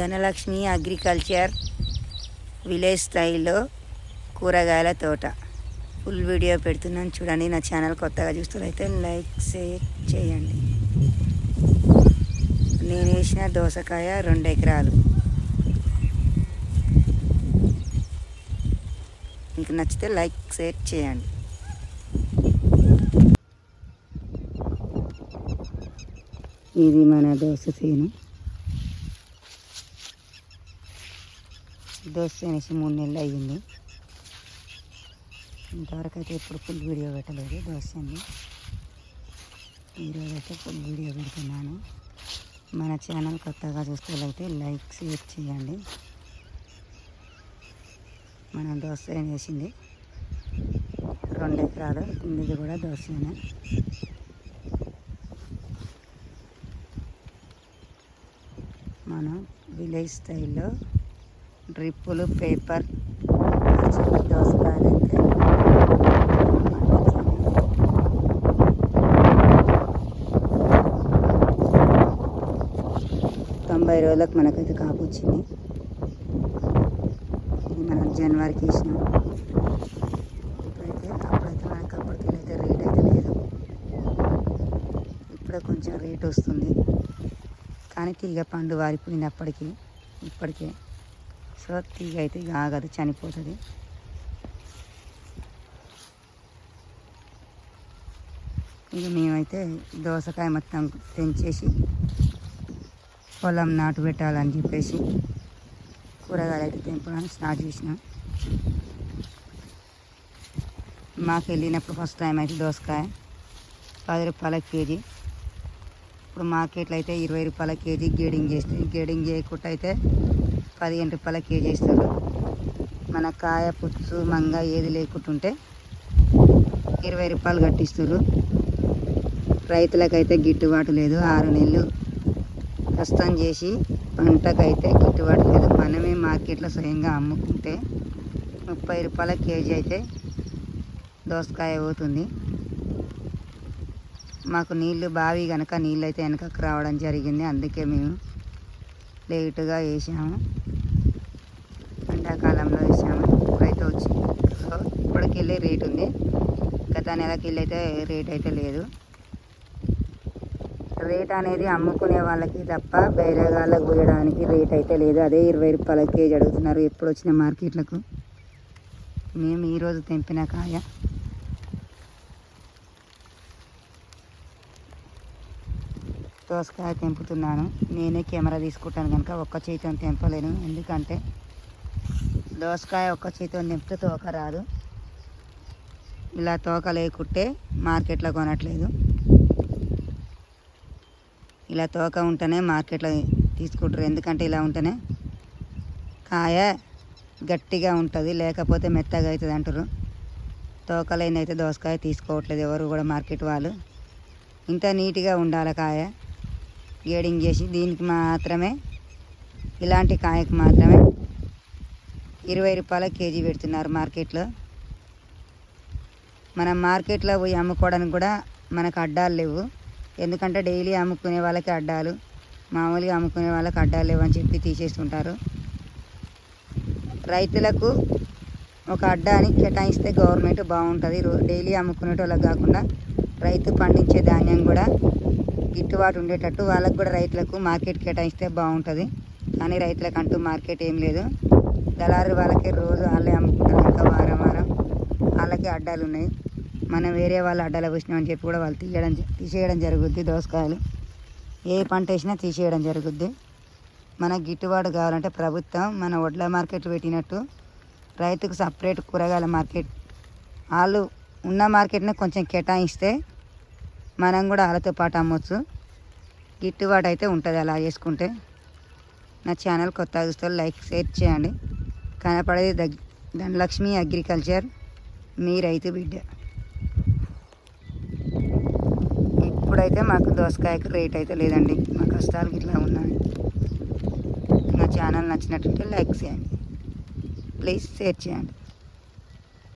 Dhanalakshmi agriculture village స్టైల్లో కూరగాయల తోట. ఫుల్ వీడియో పెడుతున్నాను. చూడండి నా ఛానల్ కొత్తగా చూస్తున్నైతే లైక్ షేర్ చేయండి. నేను వేసిన దోసకాయ రెండు ఎకరాలు. మీకు నచ్చితే లైక్ షేర్ చేయండి. ఇది మన దోశ సేను దోశ అనేసి మూడు నెలలు అయ్యింది. ఇంతవరకు అయితే ఎప్పుడు ఫుల్ వీడియో పెట్టలేదు దోశ అండి ఈరోజు అయితే ఫుల్ వీడియో పెడుతున్నాను. మన ఛానల్ కొత్తగా చూసుకోవాలైతే లైక్ షేర్ చేయండి. మన దోశ వేసింది రెండు ఎకరాలు కిందిది కూడా దోశనే. మనం విలేజ్ స్టైల్లో డ్రిప్పులు పేపర్ దోసకాయలు తొంభై రోజులకు మనకైతే కాపు వచ్చింది. ఇది మనం జనవరికి ఇచ్చినాం ఇప్పుడైతే అప్పుడైతే మనకు అప్పటికి అయితే రేట్ అయితే లేదు. ఇప్పుడే కొంచెం రేట్ వస్తుంది. కానీ తీగ పండు వారిపోయింది అప్పటికి ఇప్పటికే సో తీగ అయితే ఇక ఆగదు చనిపోతుంది. ఇక మేమైతే దోసకాయ మొత్తం పెంచేసి పొలం నాటు పెట్టాలని చెప్పేసి కూరగాయలు అయితే తెంపడానికి స్టార్ట్ చేసినాం. మాకు వెళ్ళినప్పుడు ఫస్ట్ టైం అయితే దోసకాయ పది రూపాయల కేజీ. ఇప్పుడు మార్కెట్లో అయితే ఇరవై రూపాయల కేజీ గేడింగ్ చేస్తుంది గేడింగ్ చేయకుండా అయితే పదిహేను రూపాయల కేజీ ఇస్తారు మన కాయ పుచ్చు మంగ ఏది లేకుంటుంటే ఇరవై రూపాయలు కట్టిస్తారు రైతులకైతే గిట్టుబాటు లేదు. ఆరు నెలలు కష్టం చేసి పంటకైతే గిట్టుబాటు లేదు. మనమే మార్కెట్లో స్వయంగా అమ్ముకుంటే ముప్పై రూపాయల కేజీ అయితే దోసకాయ అవుతుంది మాకు నీళ్ళు బావి కనుక నీళ్ళు అయితే వెనకకు రావడం జరిగింది. అందుకే మేము లేటుగా వేసాము ఎండాకాలంలో వేసాము ఇప్పుడైతే వచ్చింది ఇప్పటికి ఇప్పటికెళ్ళి రేట్ ఉంది. గత నెలకెళ్ళి అయితే రేట్ అయితే లేదు. రేట్ అనేది అమ్ముకునే వాళ్ళకి తప్ప బేరగాళ్ళకు పోయడానికి రేట్ అయితే లేదు. అదే ఇరవై రూపాయల కేజీ అడుగుతున్నారు ఎప్పుడు వచ్చిన మార్కెట్లకు. మేము ఈరోజు తెంపిన కాయ. దోసకాయ తెంపుతున్నాను. నేనే కెమెరా తీసుకుంటాను కనుక ఒక్క చేతితో తెంపలేను. ఎందుకంటే దోసకాయ ఒక్క చేతితో తెంపితే తోక రాదు. ఇలా తోక లేకుంటే మార్కెట్లో కొనట్లేదు. ఇలా తోక ఉంటేనే మార్కెట్లో తీసుకుంటారు. ఎందుకంటే ఇలా ఉంటేనే కాయ గట్టిగా ఉంటుంది లేకపోతే మెత్తగా అవుతుంది అంటారు. తోకలైన అయితే దోసకాయ తీసుకోవట్లేదు. ఎవరు కూడా మార్కెట్ వాళ్ళు. ఇంత నీట్గా ఉండాలి కాయ. గేడింగ్ చేసి దీనికి మాత్రమే ఇలాంటి కాయకు మాత్రమే ఇరవై రూపాయల కేజీ పెడుతున్నారు మార్కెట్లో. మనం మార్కెట్లో పోయి అమ్ముకోవడానికి కూడా మనకు అడ్డాలు లేవు. ఎందుకంటే డైలీ అమ్ముకునే వాళ్ళకి అడ్డాలు మామూలుగా అమ్ముకునే వాళ్ళకి అడ్డాలు లేవు అని చెప్పి తీసేస్తుంటారు. రైతులకు ఒక అడ్డాని కేటాయిస్తే గవర్నమెంట్ బాగుంటుంది. డైలీ అమ్ముకునేటోళ్ళకి కాకుండా రైతు పండించే ధాన్యం కూడా గిట్టుబాటు ఉండేటట్టు వాళ్ళకు కూడా రైతులకు మార్కెట్ కేటాయిస్తే బాగుంటుంది. కానీ రైతులకు అంటూ మార్కెట్ ఏం లేదు. దళారు వాళ్ళకి రోజు వాళ్ళే అమ్ముకుంటారు ఇంకా వారం వారం. వాళ్ళకి అడ్డాలు ఉన్నాయి. మనం వేరే వాళ్ళ అడ్డాలు పోసినామని చెప్పి కూడా వాళ్ళు తీయడం తీసేయడం జరుగుద్ది దోసకాయలు. ఏ పంట వేసినా తీసేయడం జరుగుద్ది. మనకు గిట్టుబాటు కావాలంటే ప్రభుత్వం మన వడ్ల మార్కెట్ పెట్టినట్టు రైతుకు సపరేట్ కూరగాయల మార్కెట్. వాళ్ళు ఉన్న మార్కెట్ని కొంచెం కేటాయిస్తే మనం కూడా వాళ్ళతో పాటు అమ్మొచ్చు. గిట్టుబాటు అయితే ఉంటుంది అలా చేసుకుంటే. నా ఛానల్ కొత్త చూస్తే లైక్ షేర్ చేయండి. కనపడేది దగ్ ధనలక్ష్మి అగ్రికల్చర్. మీ రైతు బిడ్డ. ఇప్పుడైతే మాకు దోసకాయకు రేట్ అయితే లేదండి. మా కష్టాలు ఇట్లా ఉన్నాయి. నా ఛానల్ నచ్చినట్టుంటే లైక్ చేయండి. ప్లీజ్ షేర్ చేయండి.